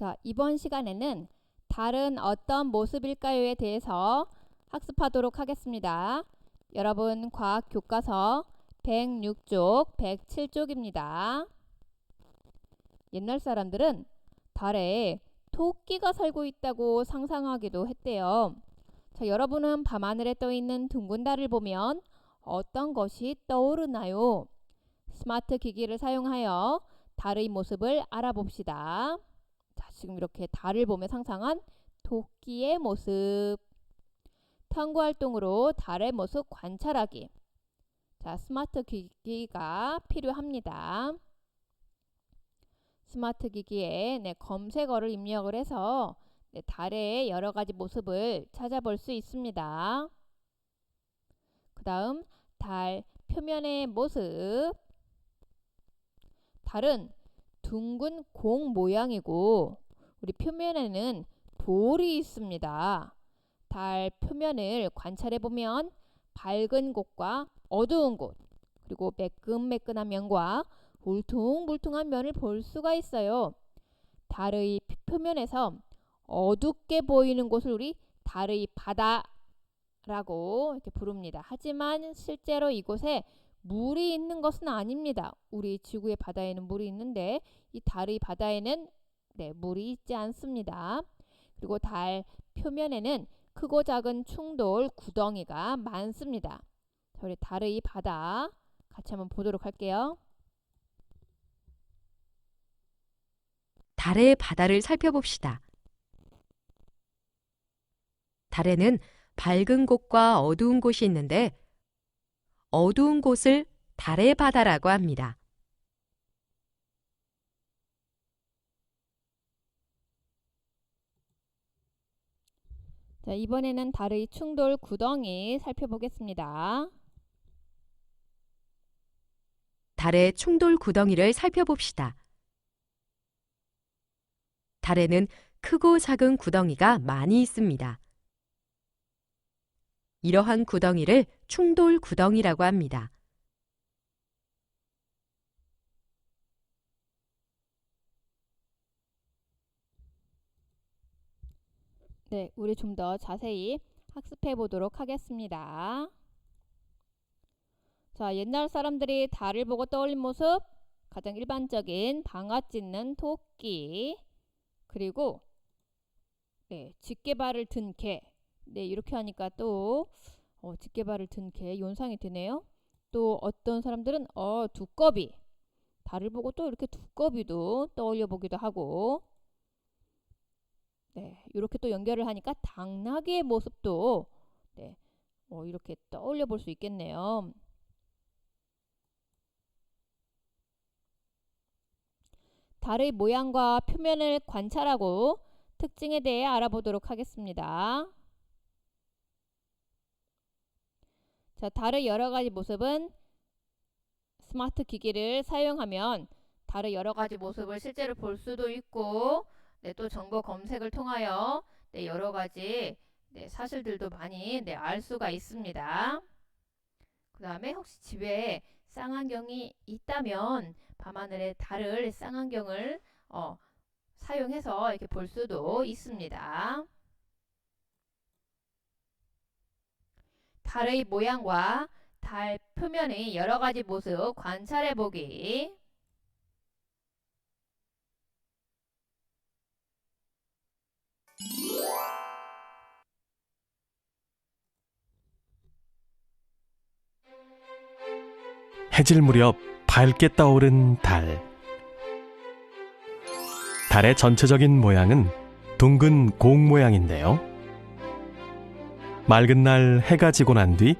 자, 이번 시간에는 달은 어떤 모습일까요에 대해서 학습하도록 하겠습니다. 여러분 과학 교과서 106쪽, 107쪽입니다. 옛날 사람들은 달에 토끼가 살고 있다고 상상하기도 했대요. 자, 여러분은 밤하늘에 떠 있는 둥근 달을 보면 어떤 것이 떠오르나요? 스마트 기기를 사용하여 달의 모습을 알아봅시다. 자, 지금 이렇게 달을 보며 상상한 토끼의 모습. 탐구 활동으로 달의 모습 관찰하기. 자, 스마트 기기가 필요합니다. 스마트 기기에 네, 검색어를 입력을 해서 네, 달의 여러 가지 모습을 찾아볼 수 있습니다. 그 다음 달 표면의 모습. 달은 둥근 공 모양이고 우리 표면에는 돌이 있습니다. 달 표면을 관찰해 보면 밝은 곳과 어두운 곳 그리고 매끈매끈한 면과 울퉁불퉁한 면을 볼 수가 있어요. 달의 표면에서 어둡게 보이는 곳을 우리 달의 바다라고 이렇게 부릅니다. 하지만 실제로 이곳에 물이 있는 것은 아닙니다. 우리 지구의 바다에는 물이 있는데 이 달의 바다에는 네, 물이 있지 않습니다. 그리고 달 표면에는 크고 작은 충돌 구덩이가 많습니다. 자, 우리 달의 바다 같이 한번 보도록 할게요. 달의 바다를 살펴봅시다. 달에는 밝은 곳과 어두운 곳이 있는데 어두운 곳을 달의 바다라고 합니다. 자, 이번에는 달의 충돌 구덩이 살펴보겠습니다. 달의 충돌 구덩이를 살펴봅시다. 달에는 크고 작은 구덩이가 많이 있습니다. 이러한 구덩이를 충돌 구덩이라고 합니다. 네, 우리 좀 더 자세히 학습해 보도록 하겠습니다. 자, 옛날 사람들이 달을 보고 떠올린 모습 가장 일반적인 방아 찢는 토끼 그리고 네, 집게발을 든 개. 네, 이렇게 하니까 또 어, 집게발을 든 개 연상이 되네요. 또 어떤 사람들은 어, 두꺼비. 달을 보고 또 이렇게 두꺼비도 떠올려 보기도 하고 네, 이렇게 또 연결을 하니까 당나귀의 모습도 네, 어, 이렇게 떠올려 볼 수 있겠네요. 달의 모양과 표면을 관찰하고 특징에 대해 알아보도록 하겠습니다. 자, 달의 여러 가지 모습은 스마트 기기를 사용하면 달의 여러 가지 모습을 실제로 볼 수도 있고 네, 또 정보 검색을 통하여 네, 여러 가지 네, 사실들도 많이 네, 알 수가 있습니다. 그 다음에 혹시 집에 쌍안경이 있다면 밤하늘의 달을 쌍안경을 어, 사용해서 이렇게 볼 수도 있습니다. 달의 모양과 달 표면의 여러 가지 모습 관찰해 보기. 해질 무렵 밝게 떠오른 달. 달의 전체적인 모양은 둥근 공 모양인데요. 맑은 날 해가 지고 난 뒤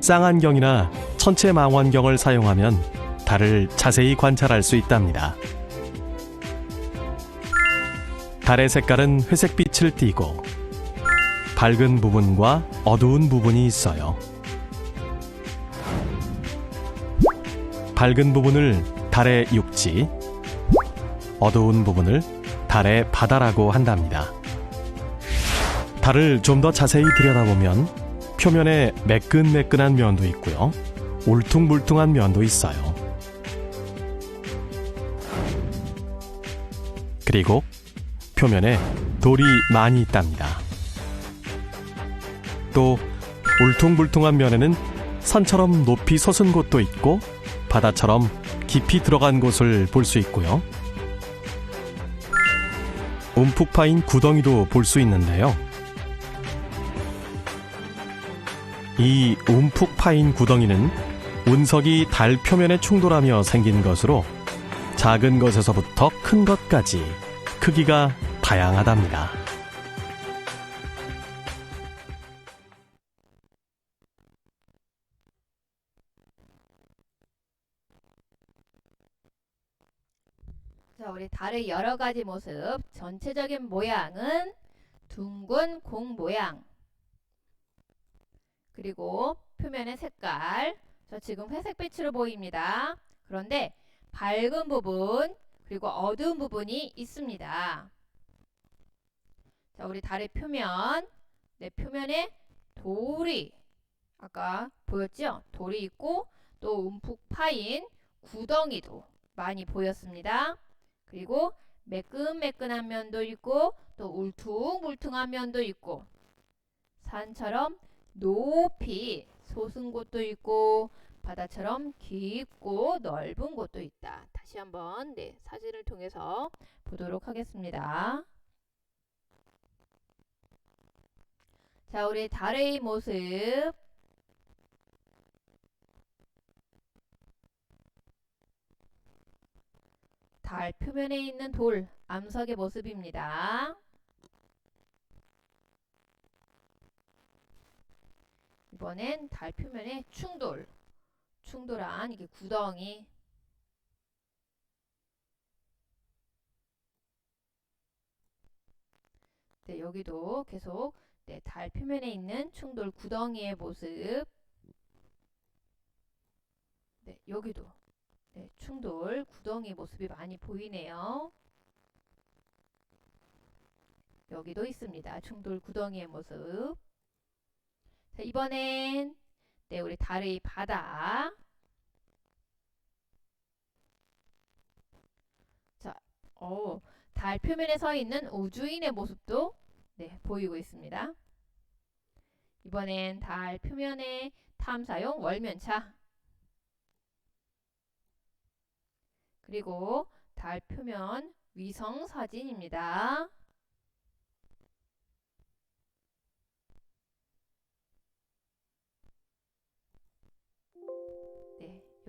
쌍안경이나 천체 망원경을 사용하면 달을 자세히 관찰할 수 있답니다. 달의 색깔은 회색빛을 띠고 밝은 부분과 어두운 부분이 있어요. 밝은 부분을 달의 육지, 어두운 부분을 달의 바다라고 한답니다. 달을 좀 더 자세히 들여다보면 표면에 매끈매끈한 면도 있고요. 울퉁불퉁한 면도 있어요. 그리고 표면에 돌이 많이 있답니다. 또 울퉁불퉁한 면에는 산처럼 높이 솟은 곳도 있고 바다처럼 깊이 들어간 곳을 볼 수 있고요. 움푹 파인 구덩이도 볼 수 있는데요. 이 움푹 파인 구덩이는 운석이 달 표면에 충돌하며 생긴 것으로 작은 것에서부터 큰 것까지 크기가 다양하답니다. 자, 우리 달의 여러 가지 모습. 전체적인 모양은 둥근 공 모양. 그리고 표면의 색깔. 저 지금 회색빛으로 보입니다. 그런데 밝은 부분, 그리고 어두운 부분이 있습니다. 자, 우리 달의 표면. 네, 표면에 돌이 아까 보였죠? 돌이 있고 또 움푹 파인 구덩이도 많이 보였습니다. 그리고 매끈매끈한 면도 있고 또 울퉁불퉁한 면도 있고 산처럼 높이 솟은 곳도 있고 바다처럼 깊고 넓은 곳도 있다. 다시 한번 네, 사진을 통해서 보도록 하겠습니다. 자, 우리 달의 모습 달 표면에 있는 돌, 암석의 모습입니다. 이번엔 달 표면에 충돌, 충돌한 이게 구덩이. 네, 여기도 계속 네, 달 표면에 있는 충돌 구덩이의 모습. 네, 여기도 네, 충돌 구덩이 모습이 많이 보이네요. 여기도 있습니다. 충돌 구덩이의 모습. 자, 이번엔 네, 우리 달의 바다. 자, 어, 달 표면에 서 있는 우주인의 모습도 네, 보이고 있습니다. 이번엔 달 표면에 탐사용 월면차. 그리고 달 표면 위성 사진입니다.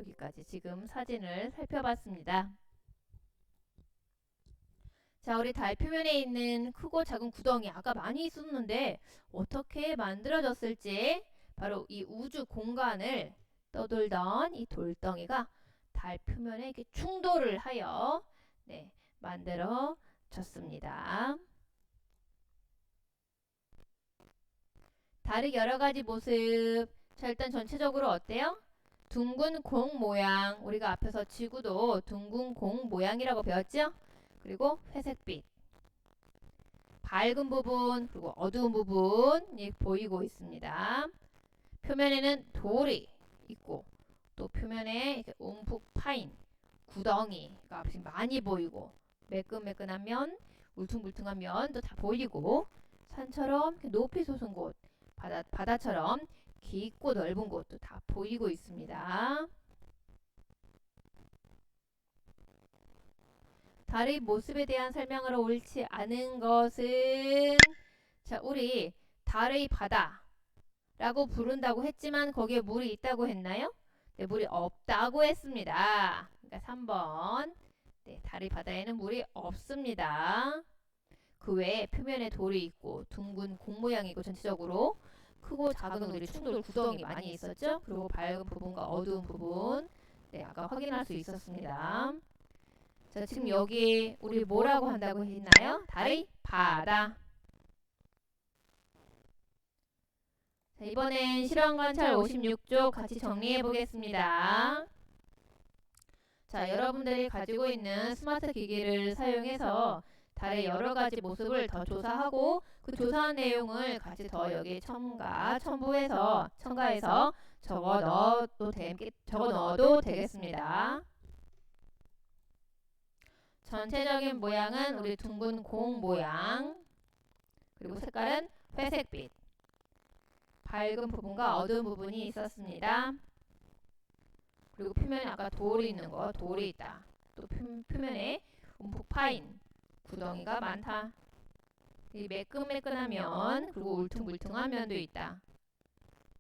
여기까지 지금 사진을 살펴봤습니다. 자, 우리 달 표면에 있는 크고 작은 구덩이 아까 많이 있었는데 어떻게 만들어졌을지 바로 이 우주 공간을 떠돌던 이 돌덩이가 달 표면에 이렇게 충돌을 하여 네, 만들어졌습니다. 달의 여러 가지 모습. 자, 일단 전체적으로 어때요? 둥근 공 모양. 우리가 앞에서 지구도 둥근 공 모양이라고 배웠죠? 그리고 회색빛. 밝은 부분, 그리고 어두운 부분이 보이고 있습니다. 표면에는 돌이 있고, 또 표면에 움푹 파인 구덩이가 많이 보이고, 매끈매끈한 면, 울퉁불퉁한 면도 다 보이고, 산처럼 높이 솟은 곳, 바다, 바다처럼 깊고 넓은 곳도 다 보이고 있습니다. 달의 모습에 대한 설명으로 옳지 않은 것은 자, 우리 달의 바다라고 부른다고 했지만 거기에 물이 있다고 했나요? 네, 물이 없다고 했습니다. 그러니까 3번. 네, 달의 바다에는 물이 없습니다. 그 외에 표면에 돌이 있고 둥근 공 모양이고 전체적으로 크고 작은 우리 충돌 구덩이 많이 있었죠? 그리고 밝은 부분과 어두운 부분 네, 아까 확인할 수 있었습니다. 자, 지금 여기 우리 뭐라고 한다고 했나요? 달의 바다. 자, 이번엔 실험 관찰 56쪽 같이 정리해 보겠습니다. 자, 여러분들이 가지고 있는 스마트 기기를 사용해서 달의 여러 가지 모습을 더 조사하고 그 조사한 내용을 같이 더 여기 첨가, 첨부해서 첨가해서 적어 넣어도 되, 적어 넣어도 되겠습니다. 전체적인 모양은 우리 둥근 공 모양. 그리고 색깔은 회색빛. 밝은 부분과 어두운 부분이 있었습니다. 그리고 표면에 아까 돌이 있는 거, 돌이 있다. 또 표, 표면에 움푹 파인 구덩이가 많다. 이 매끈매끈한 면, 그리고 울퉁불퉁한 면도 있다.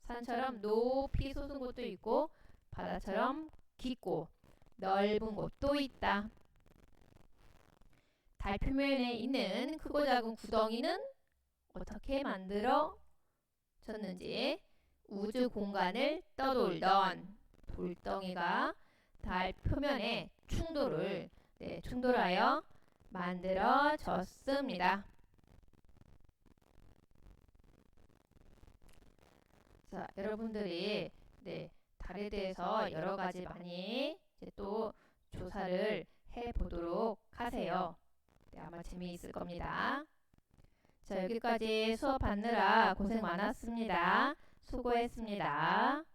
산처럼 높이 솟은 곳도 있고, 바다처럼 깊고 넓은 곳도 있다. 달 표면에 있는 크고 작은 구덩이는 어떻게 만들어졌는지 우주 공간을 떠돌던 돌덩이가 달 표면에 충돌을 네, 충돌하여 만들어졌습니다. 자, 여러분들이 네, 달에 대해서 여러 가지 많이 또 조사를 해 보도록 하세요. 네, 아마 재미있을 겁니다. 자, 여기까지 수업 받느라 고생 많았습니다. 수고했습니다.